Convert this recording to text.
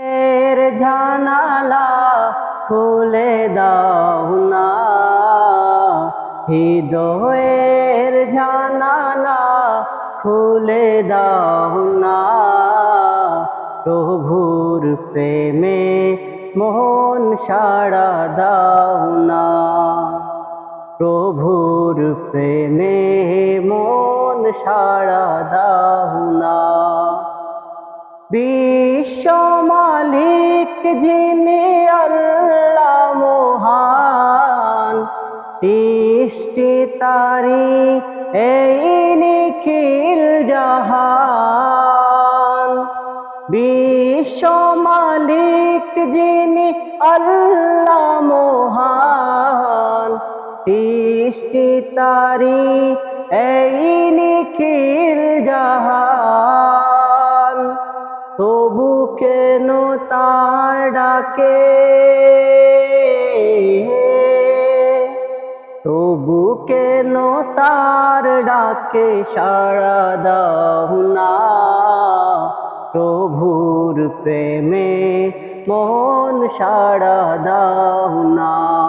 এর জানালা খুলে দাও না। হৃদয়ের জানালা খুলে দাও না। প্রভুর প্রেমে মোহন সাড়া দাও না। প্রভুর প্রেমে মন সাড়া দাও না। বিশ্ব মালিক যিনি আল্লাহ মহান, সৃষ্টি তারি এই নিখিল জাহান। বিশ্ব মালিক যিনি আল্লাহ মহান, সৃষ্টি তারি এই তবু কেন তার ডাকে? তবু কেন তার ডাকে? সাড়া দাও না। প্রভুর প্রেমে মন সাড়া দাও না।